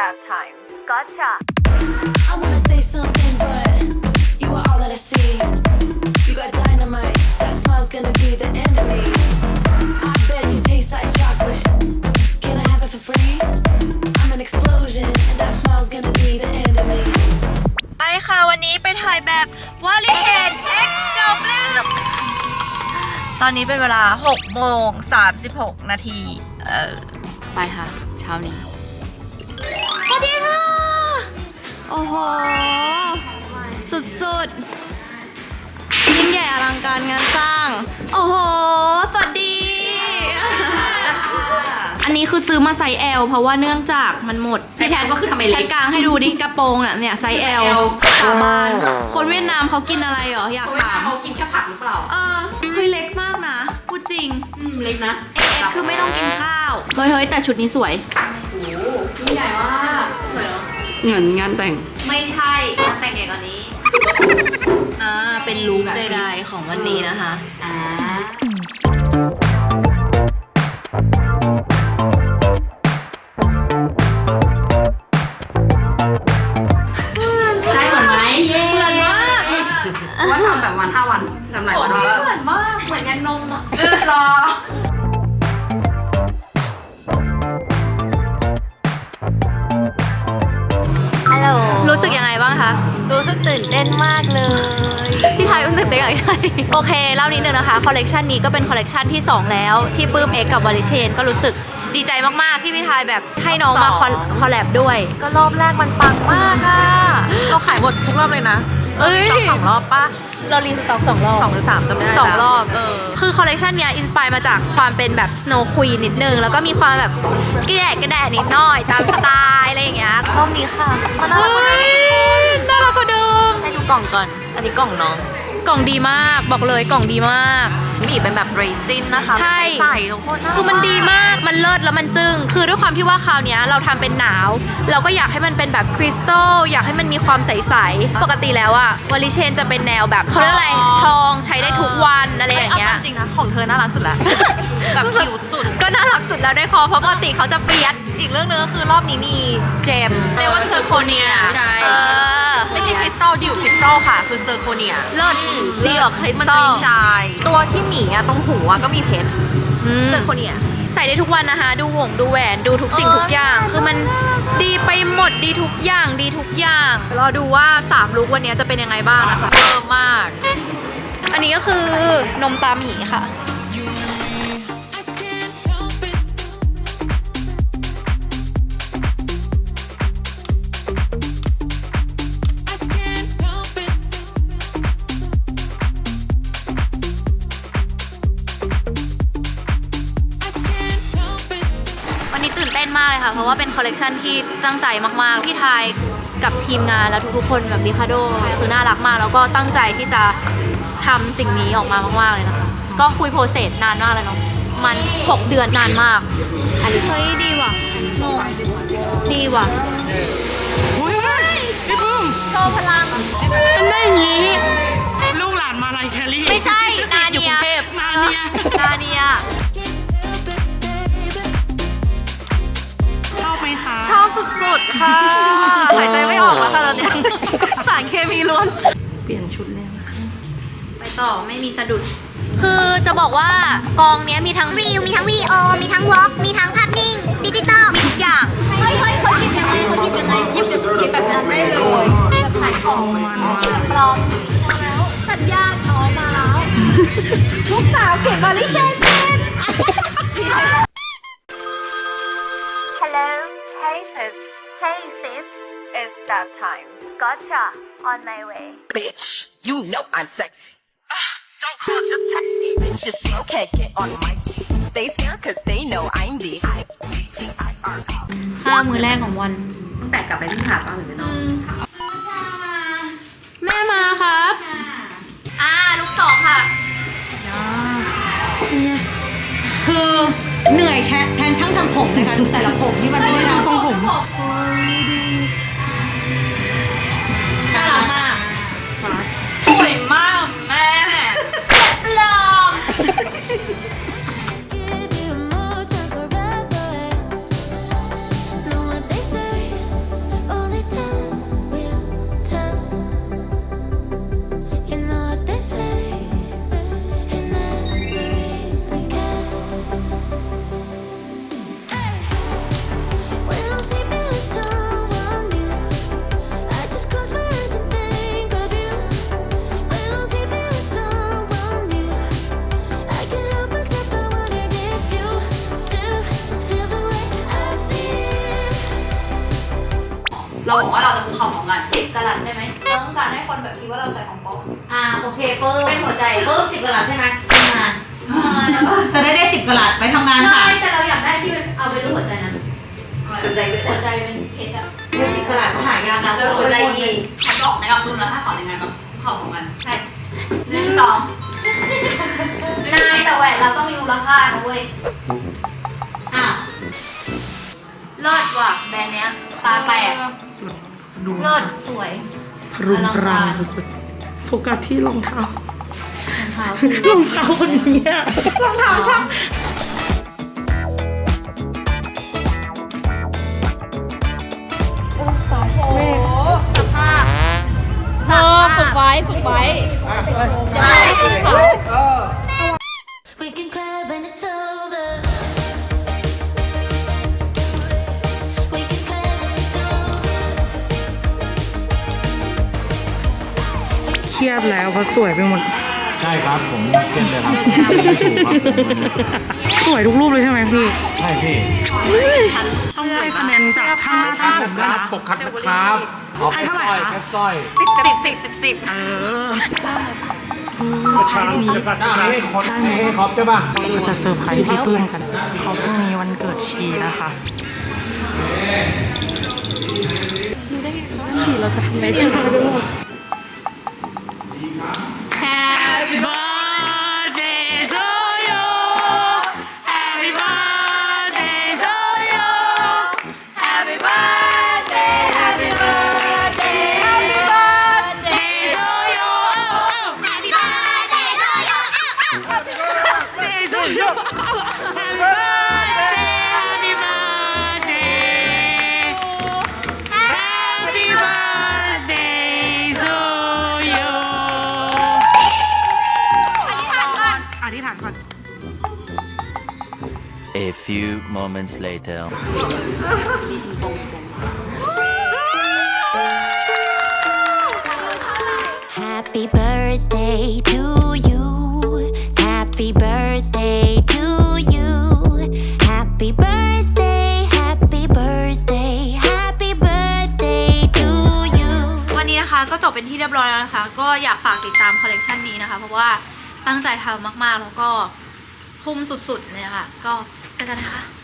that time. Gotcha. I wanna say something, but you are all that I see. You got dynamite, that smile's gonna be the end of me. I bet you taste like chocolate. Can I have it for free? I'm an explosion, and that smile's gonna be the end of me. ไปค่ะวันนี้ไปถ่ายแบบวอลลิเชนเอ็กจบลืมตอนนี้เป็นเวลา6โมง36 นาที เออไปค่ะ เช้านี้ โอ้โห สุดๆ ยิ่งใหญ่อลังการงานสร้าง โอ้โห สวัสดี อันนี้คือซื้อมาไซส์ L เพราะว่าเนื่องจากมันหมดพี่แพนก็คือทำไมแพเล็นกกลางให้ดูดิกระโปรงอะเนี่ยไซส์ L สาบานคนเวียดนามเขากินอะไรเหรออยากเวลาถาม เขากินแค่ผักหรือเปล่า เออคือเล็กมากนะพูดจริง อืม เล็กนะเอ็คือไม่ต้องกินข้าว เฮ้ยเฮ้ยแต่ชุดนี้สวยยิ่งใหญ่มากส วยเนาะเหมือนงานแต่ง ไม่ใช่งานแต่งใหญ่กว่านี้ อ่า เป็นลุคใดๆของวันนี้นะคะ อ่า รู้สึกยังไงบ้างคะ รู้สึกตื่นเต้นมากเลย พี่ไทยต้องตื่นเต้นอย่างไรโอเคเล่านิดนึงนะคะ คอลเลกชันนี้ก็เป็นคอลเลกชันที่ 2 แล้ว ที่ปื้มเอ็กกับวอลิเชนก็รู้สึกดีใจมาก ๆ ที่พี่ไทยแบบให้น้องมาคอลคอลแลบด้วย ก็รอบแรกมันปังมากอะเราขายหมดทุกรอบเลยนะ เอ้ยสองสองรอบปะเรารีสต็อกสองรอบสองหรือสามจำไม่ได้สองรอบเออคือคอลเลกชันเนี้ยอินสปายมาจากความเป็นแบบ Snow Queen นิดนึง แล้วก็มีความแบบกระแดะกระแดะนิดหน่อยตามสไตล์อะไรอย่างเงี้ยรอบนี้ค่ะมันน่าเฮ้รักมากยน่ารักกว่าเดิมให้ดูกล่องก่อน อันนี้กล่องน้อง กล่องดีมากบอกเลยกล่องดีมากมีเป็นแบบเรซินนะคะใช่ ใส่ทุกคนน่ารักคือมันดีมากมันเลิศแล้วมันจึง้งคือด้วยความที่ว่าคราวเนี้ยเราทำเป็นหนาว เราก็อยากให้มันเป็นแบบคริสตัลอยากให้มันมีความใสๆปกติแล้วอะวอลิเชนจะเป็นแนวแบบเขาเรียกอะไรทองใช้ได้ทุกวันอะไรอย่างเงี้ยฮ้จริงๆนะ ของเธอน่ารักสุดแล้ว แบบผิวสุด ก็น่ารักสุดแล้วได้คอเพราะปกติเขาจะเปียด อีกเรื่องนึงก็คือรอบนี้มีเจมเรียกว่าเซอร์โคเนียเออไม่ใช่คริสตั ลดิวคริสตัลค่ะ คือเซอร์โคเนียเลิศดีกว่าคริสมันตัจะลมีชาย ตัวที่หมีอะตรงหูอะก็มีเพชรเซอร์โคเนีย ใส่ได้ทุกวันนะคะ ดูวงดูแหวนดูทุกสิ่งเออทุกอย่าง คือมันดีไปหมดดีทุกอย่างดีทุกอย่างรอดูว่า 3 ลุกวันนี้จะเป็นยังไงบ้างนะคะเพิ่มมาก อันนี้ก็คือนมตาหมีค่ะากเลยค่ะ เพราะว่าเป็นคอลเลกชันที่ตั้งใจมากๆพี่ไทยกับทีมงานและทุกๆคนแบบริคาโดคือน่ารักมาก แล้วก็ตั้งใจที่จะทำสิ่งนี้ออกมามากๆเลยนะคะ ก็คุยโปรเซสนานมากเลยเนาะมัน 6 เดือนนานมาก อันนี้เฮ้ยดีว่ะโนดีว่ะโชว์พลัง มันได้ ดๆค่ะ หายใจไม่ออกแล้วค่ะตอนเนี้ยสารเคมีล้วน เปลี่ยนชุดแล้วนะคะไปต่อไม่มีสะดุด คือจะบอกว่ากองเนี้ยมีทั้งรีวิวมีทั้งวิดีโอ มีทั้งวอล์กมีทั้งภาพนิ่ง ดิจิตอลทุกอย่างเฮ้ยเฮ้ยเขาหยิบยังไงเขาหยิบยังไงหยิบหยิบหยิบแบบนั้นได้เลยแบบขายของมันมากปลอมมาแล้วสัญญาณอ๋อมาแล้ว ลูกสาวเขียนบริเชน it's that time. Gotcha, on my way. bitch. You know I'm sexy. Ah, don't call, just text me. Bitch, you still can't get on my seat. They stare cause they know I'm the I-T-G-I-R-L. ข้าวมือแรกของวันตั้งแต่กลับไปที่หาดป้าหรือไม่น้องแม่มาครับ อ่าลูกสองค่ะ คือเหนื่อยแทนแทนช่างทำผมนะคะดูแต่ละผมที่มันไม่ได้ทรงผมน่า เราบอกว่าเราจะคุกเข่าพร้อมกันสิบกะลัดได้ไหมเราต้องการให้คนแบบคิดว่าเราใส่ของปลอมอ่าโอเคเปิ้ลเป็นหัวใจเปิ้ลสิบกะลัดใช่ไหมทำงานจะได้ได้สิบกะลัดไปทำงานค่ะไม่แต่เราอยากได้ที่เป็นเอาเป็นรูปหัวใจนะหัวใจด้วยหัวใจเป็นเพชรอะสิบกะลัดก็หายากนะเออหัวใจดีฉันบอกในกับคุณแล้วถ้าขอแต่งงานแบบคุกเข่าพร้อมกันใช่หนึ่งสองนายแต่แหวนเราต้องมีมูลค่านะเว้ยอะเลิศว่ะแบรนด์เนี้ย ตาแตกดูเลิศสวยรุงรังสุดๆโฟกัสที่รองเท้ารองเท้าคนนี้อะรองเท้าช่างเออฝึกไว้ฝึกไว้ We can cry when it's over. รียดแล้วเพราะสวยไปหมด ใช่ครับผมเต้นเลยครับไม่ถูกครับสวยทุกรูปเลยใช่ไหมพี่ใช่พี่ต้องใส่คะแนนจากช่างหน้าช่างผมด้วยนะปกคัดนะครับเอาให้แค่เท่าไหร่สร้อยคะแค่สร้อยสิบสิบสิบสิบเออเจ้านี้คนนี้ครบใช่ป่ะเราจะเซอร์ไพรส์พี่ปื้มกันเขาพรุ่งนี้วันเกิดชีนะคะชีเราจะทำอะไรพี่คะด้วย to you. วันนี้นะคะก็จบเป็นที่เรียบร้อยแล้วนะคะ ก็อยากฝากติดตามคอลเลกชันนี้นะคะ เพราะว่าตั้งใจทำมากๆ แล้วก็คุ้มสุดๆเลยค่ะ ก็เจอกันนะคะ Bye.